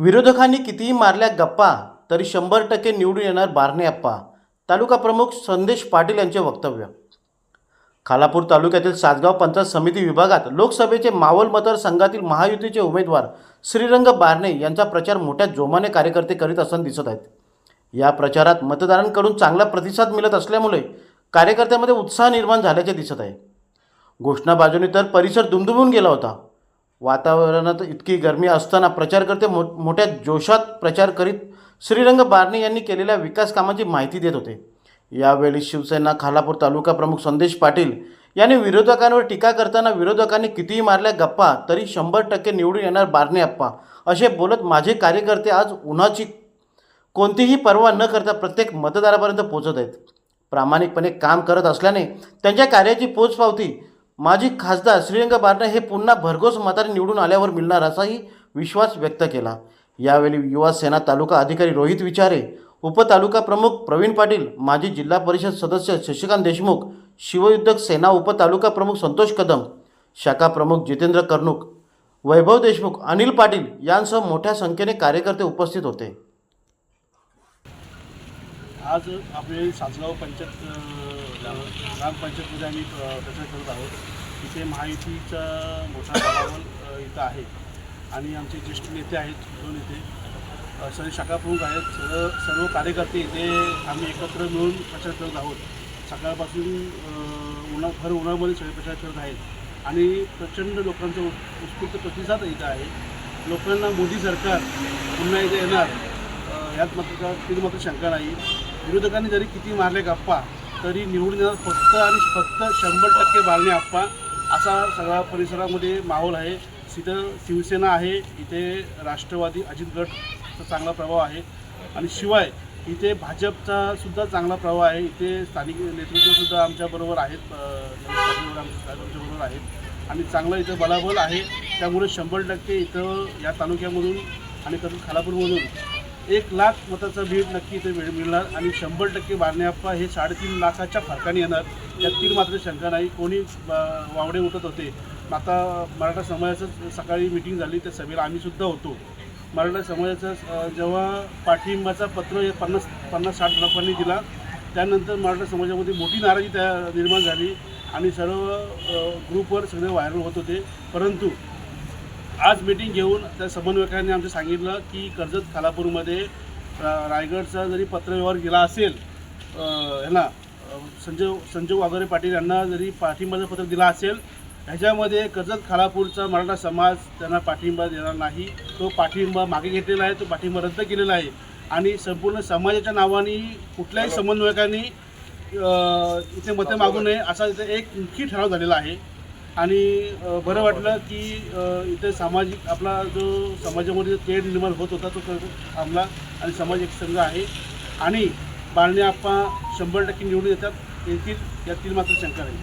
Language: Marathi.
विरोधकांनी कितीही मारल्या गप्पा तरी शंभर टक्के निवडून येणार बारणे अप्पा तालुका प्रमुख संदेश पाटील यांचे वक्तव्य. खालापूर तालुक्यातील सातगाव पंचायत समिती विभागात लोकसभेचे मावल मतदारसंघातील महायुतीचे उमेदवार श्रीरंग बारणे यांचा प्रचार मोठ्या जोमाने कार्यकर्ते करीत असताना दिसत आहेत. या प्रचारात मतदारांकडून चांगला प्रतिसाद मिळत असल्यामुळे कार्यकर्त्यामध्ये उत्साह निर्माण झाल्याचे दिसत आहे. घोषणाबाजूने तर परिसर दुमदुमून गेला होता. वातावरणात इतकी गरमी असताना प्रचारकर्ते मो मोठ्या जोशात प्रचार करीत श्रीरंग बारणे यांनी केलेल्या विकास कामाची माहिती देत होते. यावेळी शिवसेना खालापूर तालुका प्रमुख संदेश पाटील यांनी विरोधकांवर टीका करताना विरोधकांनी कितीही मारल्या गप्पा तरी शंभर टक्के निवडून येणार बारणे अप्पा असे बोलत माझे कार्यकर्ते आज उन्हाची कोणतीही पर्वा न करता प्रत्येक मतदारापर्यंत पोचत आहेत. प्रामाणिकपणे काम करत असल्याने त्यांच्या कार्याची पोचपावती माजी खासदार श्रीरंग बारणे हे पुन्हा भरघोस मताने निवडून आल्यावर मिळणार असाही विश्वास व्यक्त केला. यावेळी युवा सेना तालुका अधिकारी रोहित विचारे उपतालुका प्रमुख प्रवीण पाटील माजी जिल्हा परिषद सदस्य शशिकांत देशमुख शिवयुद्धक सेना उपतालुका प्रमुख संतोष कदम शाखा प्रमुख जितेंद्र कर्णुक वैभव देशमुख अनिल पाटील यांसह मोठ्या संख्येने कार्यकर्ते उपस्थित होते. आज आपले सासगाव पंचायत ग्रामपंचायतमध्ये आम्ही प्रचार करत आहोत. इथे महायुतीचा मोठा बलाबल इथं आहे. आणि आमचे ज्येष्ठ नेते आहेत दोन नेते. सर्व शाखाप्रमुख आहेत. सर्व सर्व कार्यकर्ते इथे आम्ही एकत्र मिळून प्रचार करत आहोत. सकाळपासून उन्हा भर उन्हामध्ये सगळे प्रचार करत आहेत. आणि प्रचंड लोकांचा उत्- उत्स्फूर्त प्रतिसाद इथं आहे. लोकांना मोदी सरकार पुन्हा इथे येणार. यात मात्र तिथं मात्र शंका नाही. विरोधकांनी जरी किती मारले गप्पा तरी निवडून येणार फक्त आणि फक्त शंभर टक्के बारणे आप्पा असा सगळा परिसरामध्ये माहोल आहे. तिथं शिवसेना आहे इथे राष्ट्रवादी अजित गटचा चांगला प्रभाव आहे. आणि शिवाय इथे भाजपचा सुद्धा चांगला प्रभाव आहे. इथे स्थानिक नेतृत्वसुद्धा आमच्याबरोबर आहेत. अ, आमच्याबरोबर आहेत. आणि चांगलं इथं बलाबल आहे. त्यामुळे शंभर टक्के इथं या तालुक्यामधून आणि तसंच खालापूरमधून एक लाख मताचा भीड नक्की इथे मिळ मिळणार आणि शंभर टक्के बारण्याप्पा हे साडेतीन लाखाच्या फरकाने येणार. त्यातील मात्र शंका नाही. कोणी वावडे उठत होते. आता मराठा समाजाचं सकाळी मिटिंग झाली. त्या सभेला आम्हीसुद्धा होतो. मराठा समाजाचं जेव्हा पाठिंबाचा पत्र हे पन्नास पन्नास साठ लोकांनी दिला त्यानंतर मराठा समाजामध्ये मोठी नाराजी त्या निर्माण झाली आणि सर्व ग्रुपवर सगळे व्हायरल होत होते. परंतु आज मीटिंग घेऊन त्या समन्वयकांनी आमचं सांगितलं की कर्जत खालापूरमध्ये रायगडचा जरी पत्रव्यवहार गेला असेल ह्यांना संजय संजय वाघरे पाटील यांना जरी पाठिंबाचं पत्र दिला असेल ह्याच्यामध्ये कर्जत खालापूरचा मराठा समाज त्यांना पाठिंबा देणार नाही. तो पाठिंबा मागे घेतलेला आहे तो पाठिंबा रद्द केलेला आहे. आणि संपूर्ण समाजाच्या नावाने कुठल्याही समन्वयकांनी इथे मतं मागू नये असा इथे एक मुख्य ठराव झालेला आहे. आणि बरं वाटलं की इथे सामाजिक आपला जो समाजामध्ये जो तेढ निर्माण होत होता तो थांबला आणि समाज एक संघ आहे. आणि बाळणे आप्पा शंभर टक्के निवडून येतात. येतील यातील मात्र शंका नाही.